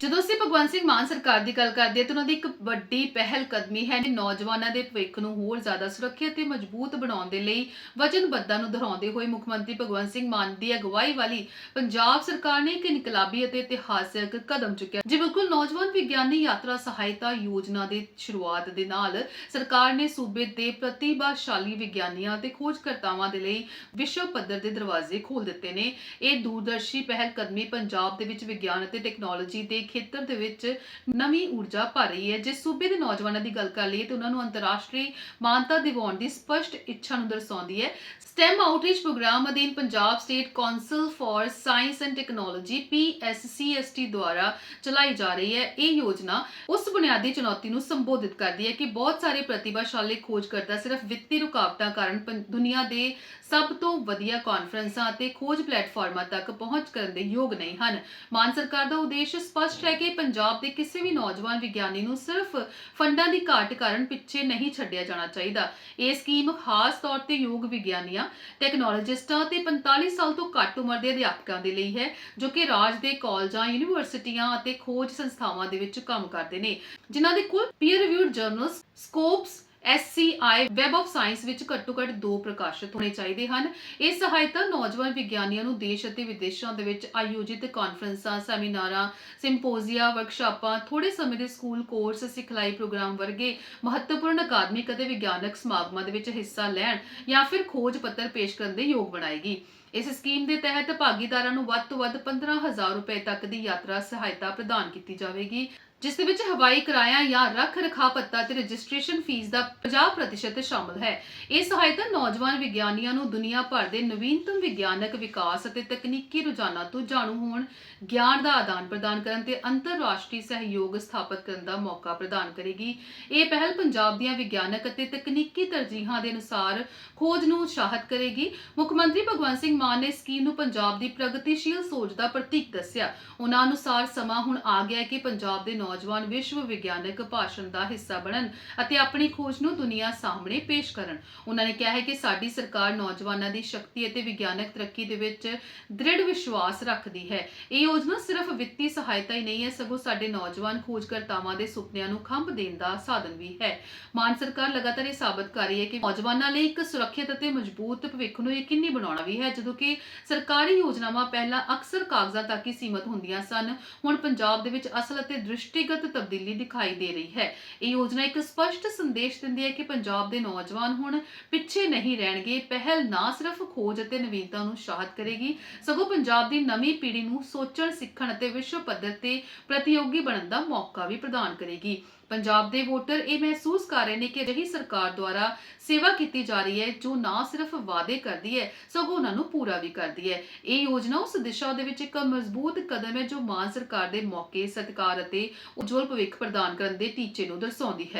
ਜਦੋਂ ਅਸੀਂ ਭਗਵੰਤ ਸਿੰਘ ਮਾਨ ਸਰਕਾਰ ਦੀ ਗੱਲ ਕਰਦੇ ਹਾਂ, ਤਾਂ ਉਹਨਾਂ ਦੀ ਇੱਕ ਵੱਡੀ ਪਹਿਲ ਕਦਮੀ ਹੈ ਨੌਜਵਾਨਾਂ ਦੇ ਭਵਿੱਖ ਨੂੰ ਹੋਰ ਜ਼ਿਆਦਾ ਸੁਰੱਖਿਅਤ ਤੇ ਮਜ਼ਬੂਤ ਬਣਾਉਣ ਦੇ ਲਈ ਵਚਨਬੱਧਤਾ ਨੂੰ ਦੁਹਰਾਉਂਦੇ ਹੋਏ ਮੁੱਖ ਮੰਤਰੀ ਭਗਵੰਤ ਸਿੰਘ ਮਾਨ ਦੀ ਅਗਵਾਈ ਵਾਲੀ ਪੰਜਾਬ ਸਰਕਾਰ ਨੇ ਇੱਕ ਇਨਕਲਾਬੀ ਅਤੇ ਇਤਿਹਾਸਕ ਕਦਮ ਚੁੱਕਿਆ, ਜੀ ਬਿਲਕੁਲ ਨੌਜਵਾਨ ਵਿਗਿਆਨੀ ਯਾਤਰਾ ਸਹਾਇਤਾ ਯੋਜਨਾ ਦੀ ਸ਼ੁਰੂਆਤ ਦੇ ਨਾਲ ਸਰਕਾਰ ਨੇ ਸੂਬੇ ਦੇ ਪ੍ਰਤਿਭਾਸ਼ਾਲੀ ਵਿਗਿਆਨੀਆਂ ਅਤੇ ਖੋਜਕਰਤਾਵਾਂ ਦੇ ਲਈ ਵਿਸ਼ਵ ਪੱਧਰ ਦੇ ਦਰਵਾਜ਼ੇ ਖੋਲ ਦਿੱਤੇ ਨੇ। ਇਹ ਦੂਰਦਰਸ਼ੀ ਪਹਿਲ ਕਦਮੀ ਪੰਜਾਬ ਦੇ ਵਿੱਚ ਵਿਗਿਆਨ ਅਤੇ ਟੈਕਨੋਲੋਜੀ ਦੇ ਖੇਤਰ ਦੇ ਵਿੱਚ ਨਵੀਂ ਊਰਜਾ ਭਰ ਰਹੀ ਹੈ। ਜੇ ਸੂਬੇ ਦੇ ਨੌਜਵਾਨਾਂ ਦੀ ਗੱਲ ਕਰ ਲਈਏ ਤਾਂ ਉਹਨਾਂ ਨੂੰ ਅੰਤਰਰਾਸ਼ਟਰੀ ਮਾਨਤਾ ਦਿਵਾਉਣ ਦੀ ਸਪਸ਼ਟ ਇੱਛਾ ਨੂੰ ਦਰਸਾਉਂਦੀ ਹੈ। ਸਟੈਮ ਆਊਟਰੀਚ ਪ੍ਰੋਗਰਾਮ ਅਧੀਨ Punjab state council for science and technology PSCST ਦੁਆਰਾ ਚਲਾਈ ਜਾ ਰਹੀ ਹੈ। ਇਹ ਯੋਜਨਾ ਉਸ ਬੁਨਿਆਦੀ ਚੁਣੌਤੀ ਨੂੰ ਸੰਬੋਧਿਤ ਕਰਦੀ ਹੈ ਕਿ ਬਹੁਤ ਸਾਰੇ ਪ੍ਰਤਿਭਾਸ਼ਾਲੀ ਖੋਜਕਰਤਾ ਸਿਰਫ ਵਿੱਤੀ ਰੁਕਾਵਟਾਂ ਕਾਰਨ ਪੰ- ਦੁਨੀਆ ਦੇ ਸਭ ਤੋਂ ਵਧੀਆ ਕਾਨਫਰੰਸਾਂ ਅਤੇ ਖੋਜ ਪਲੇਟਫਾਰਮਾਂ ਤੱਕ ਪਹੁੰਚ ਕਰਨ ਦੇ ਯੋਗ ਨਹੀਂ ਹਨ। ਮਾਨ ਸਰਕਾਰ ਦਾ ਉਦੇਸ਼ ਸਪਸ਼ਟ ਹੈ ਕਿ ਪੰਜਾਬ ਦੇ ਕਿਸੇ ਵੀ ਨੌਜਵਾਨ ਵਿਗਿਆਨੀ ਨੂੰ ਸਿਰਫ ਫੰਡਾਂ ਦੀ ਘਾਟ ਕਾਰਨ ਪਿੱਛੇ ਨਹੀਂ ਛੱਡਿਆ ਜਾਣਾ ਚਾਹੀਦਾ। ਇਹ ਸਕੀਮ ਖਾਸ ਤੌਰ ਤੇ ਯੋਗ ਵਿਗਿਆਨੀਆਂ, ਟੈਕਨੋਲੋਜਿਸਟਾਂ ਤੇ 45 ਸਾਲ ਤੋਂ ਘੱਟ ਉਮਰ ਦੇ ਅਧਿਆਪਕਾਂ ਦੇ ਲਈ ਹੈ, ਜੋ ਕਿ ਰਾਜ ਦੇ ਕਾਲਜਾਂ, ਯੂਨੀਵਰਸਿਟੀਆਂ ਅਤੇ ਖੋਜ ਸੰਸਥਾਵਾਂ ਦੇ ਵਿੱਚ ਕੰਮ ਕਰਦੇ ਨੇ। ਜਿਨ੍ਹਾਂ ਦੇ ਕੋਲ peer reviewed journals Scopus SCI web of science ਵਿੱਚ ਘੱਟੋ-ਘੱਟ ਦੋ ਪ੍ਰਕਾਸ਼ਿਤ ਹੋਣੇ ਚਾਹੀਦੇ ਹਨ। ਇਹ ਸਹਾਇਤਾ ਨੌਜਵਾਨ ਵਿਗਿਆਨੀਆਂ ਨੂੰ ਦੇਸ਼ ਅਤੇ ਵਿਦੇਸ਼ਾਂ ਦੇ ਵਿੱਚ ਆਯੋਜਿਤ ਕਾਨਫਰੰਸਾਂ, ਸੈਮੀਨਾਰਾਂ, ਸਿੰਪੋਜ਼ੀਆ, ਵਰਕਸ਼ਾਪਾਂ ਥੋੜੇ ਸਮੇਂ ਦੇ ਸਕੂਲ ਕੋਰਸ, ਸਿਖਲਾਈ ਪ੍ਰੋਗਰਾਮ ਵਰਗੇ ਮਹੱਤਵਪੂਰਨ ਅਕਾਦਮਿਕ ਅਤੇ ਵਿਗਿਆਨਕ ਸਮਾਗਮਾਂ ਦੇ ਵਿੱਚ ਹਿੱਸਾ ਲੈਣ ਜਾਂ ਫਿਰ ਖੋਜ ਪੱਤਰ ਪੇਸ਼ ਕਰਨ ਦੇ ਯੋਗ ਬਣਾਏਗੀ। ਇਸ ਸਕੀਮ ਦੇ ਤਹਿਤ ਭਾਗੀਦਾਰਾਂ ਨੂੰ ਵੱਧ ਤੋਂ ਵੱਧ 15000 ਰੁਪਏ ਤੱਕ ਦੀ ਯਾਤਰਾ ਸਹਾਇਤਾ ਪ੍ਰਦਾਨ ਕੀਤੀ ਜਾਵੇਗੀ। ਜਿਸ ਦੇ ਵਿੱਚ ਹਵਾਈ ਕਿਰਾਇਆ ਜਾਂ ਰੱਖ ਰਖਾਅ ਪੱਤਾ ਤੇ ਰਜਿਸਟ੍ਰੇਸ਼ਨ ਫੀਸ ਦਾ 50% ਸ਼ਾਮਲ ਹੈ। ਇਹ ਸਹਾਇਤਾ ਨੌਜਵਾਨ ਵਿਗਿਆਨੀਆਂ ਨੂੰ ਦੁਨੀਆ ਭਰ ਦੇ ਨਵੀਨਤਮ ਵਿਗਿਆਨਕ ਵਿਕਾਸ ਅਤੇ ਤਕਨੀਕੀ ਰੁਝਾਨਾਂ ਤੋਂ ਜਾਣੂ ਹੋਣ, ਗਿਆਨ ਦਾ ਆਦਾਨ ਪ੍ਰਦਾਨ ਕਰਨ ਤੇ ਅੰਤਰਰਾਸ਼ਟਰੀ ਸਹਿਯੋਗ ਸਥਾਪਿਤ ਕਰਨ ਦਾ ਮੌਕਾ ਪ੍ਰਦਾਨ ਕਰੇਗੀ। ਇਹ ਪਹਿਲ ਪੰਜਾਬ ਦੀਆਂ ਵਿਗਿਆਨਕ ਅਤੇ ਤਕਨੀਕੀ ਤਰਜੀਹਾਂ ਦੇ ਅਨੁਸਾਰ ਖੋਜ ਨੂੰ ਉਤਸ਼ਾਹਿਤ ਕਰੇਗੀ। ਮੁੱਖ ਮੰਤਰੀ ਭਗਵੰਤ ਸਿੰਘ ਮਾਨ ਨੇ ਸਕੀਮ ਨੂੰ ਪੰਜਾਬ ਦੀ ਪ੍ਰਗਤੀਸ਼ੀਲ ਸੋਚ ਦਾ ਪ੍ਰਤੀਕ ਦੱਸਿਆ। ਉਹਨਾਂ ਅਨੁਸਾਰ ਸਮਾਂ ਹੁਣ ਆ ਗਿਆ ਹੈ ਕਿ ਪੰਜਾਬ ਦੇ ਨੌਜਵਾਨ ਵਿਸ਼ਵ ਵਿਗਿਆਨਕ ਭਾਸ਼ਣ ਦਾ ਹਿੱਸਾ ਬਣਨ ਅਤੇ ਆਪਣੀ ਖੋਜ ਨੂੰ ਦੁਨੀਆ ਸਾਹਮਣੇ ਪੇਸ਼ ਕਰਨ। ਉਹਨਾਂ ਨੇ ਕਿਹਾ ਹੈ ਕਿ ਸਾਡੀ ਸਰਕਾਰ ਨੌਜਵਾਨਾਂ ਦੀ ਸ਼ਕਤੀ ਅਤੇ ਵਿਗਿਆਨਕ ਤਰੱਕੀ ਦੇ ਵਿੱਚ ਦ੍ਰਿੜ ਵਿਸ਼ਵਾਸ ਰੱਖਦੀ ਹੈ। ਇਹ ਯੋਜਨਾ ਸਿਰਫ ਵਿੱਤੀ ਸਹਾਇਤਾ ਹੀ ਨਹੀਂ ਹੈ, ਸਗੋਂ ਸਾਡੇ ਨੌਜਵਾਨ ਖੋਜਕਰਤਾਵਾਂ ਦੇ ਸੁਪਨਿਆਂ ਨੂੰ ਖੰਭ ਦੇਣ ਦਾ ਸਾਧਨ ਵੀ ਹੈ। ਮਾਨ ਸਰਕਾਰ ਲਗਾਤਾਰ ਇਹ ਸਾਬਤ ਕਰ ਰਹੀ ਹੈ ਕਿ ਨੌਜਵਾਨਾਂ ਲਈ ਇੱਕ ਸੁਰੱਖਿਅਤ ਅਤੇ ਮਜ਼ਬੂਤ ਭਵਿੱਖ ਨੂੰ ਯਕੀਨੀ ਬਣਾਉਣਾ ਵੀ ਹੈ, ਜਦੋਂ ਕਿ ਸਰਕਾਰੀ ਯੋਜਨਾਵਾਂ ਪਹਿਲਾਂ ਅਕਸਰ ਕਾਗਜ਼ਾਂ ਤੱਕ ਹੀ ਸੀਮਤ ਹੁੰਦੀਆਂ ਸਨ। ਹੁਣ ਪੰਜਾਬ ਦੇ ਵਿੱਚ ਅਸਲ ਅਤੇ ਦ੍ਰਿਸ਼ਟੀ ਦ੍ਰਿਸ਼ਟੀਗਤ ਤਬਦੀਲੀ ਦਿਖਾਈ ਦੇ ਰਹੀ ਹੈ। ਇਹ ਯੋਜਨਾ ਇੱਕ ਸਪਸ਼ਟ ਸੰਦੇਸ਼ ਦਿੰਦੀ ਹੈ ਕਿ ਪੰਜਾਬ ਦੇ ਨੌਜਵਾਨ ਹੁਣ ਪਿੱਛੇ ਨਹੀਂ ਰਹਿਣਗੇ। ਪਹਿਲ ਨਾ ਸਿਰਫ ਖੋਜ ਅਤੇ ਨਵੀਨਤਾ ਨੂੰ ਉਤਸ਼ਾਹਿਤ ਕਰੇਗੀ, ਸਗੋਂ ਪੰਜਾਬ ਦੀ ਨਵੀਂ ਪੀੜ੍ਹੀ ਨੂੰ ਸੋਚਣ, ਸਿੱਖਣ ਅਤੇ ਵਿਸ਼ਵ ਪੱਧਰ ਤੇ ਪ੍ਰਤੀਯੋਗੀ ਬਣਨ ਦਾ ਮੌਕਾ ਵੀ ਪ੍ਰਦਾਨ ਕਰੇਗੀ। ਪੰਜਾਬ ਦੇ ਵੋਟਰ ਇਹ ਮਹਿਸੂਸ ਕਰ ਰਹੇ ਨੇ ਕਿ ਅਜਿਹੀ ਸਰਕਾਰ ਦੁਆਰਾ ਸੇਵਾ ਕੀਤੀ ਜਾ ਰਹੀ ਹੈ, ਜੋ ਨਾ ਸਿਰਫ ਵਾਅਦੇ ਕਰਦੀ ਹੈ, ਸਗੋਂ ਉਹਨਾਂ ਨੂੰ ਪੂਰਾ ਵੀ ਕਰਦੀ ਹੈ। ਇਹ ਯੋਜਨਾ ਉਸ ਦਿਸ਼ਾ ਦੇ ਵਿੱਚ ਇੱਕ ਮਜ਼ਬੂਤ ਕਦਮ ਹੈ, ਜੋ ਮਾਨ ਸਰਕਾਰ ਦੇ ਮੌਕੇ ਸਤਿਕਾਰ ਅਤੇ ਉਜਵਲ ਭਵਿੱਖ ਪ੍ਰਦਾਨ ਕਰਨ ਦੇ ਟੀਚੇ ਨੂੰ ਦਰਸਾਉਂਦੀ ਹੈ।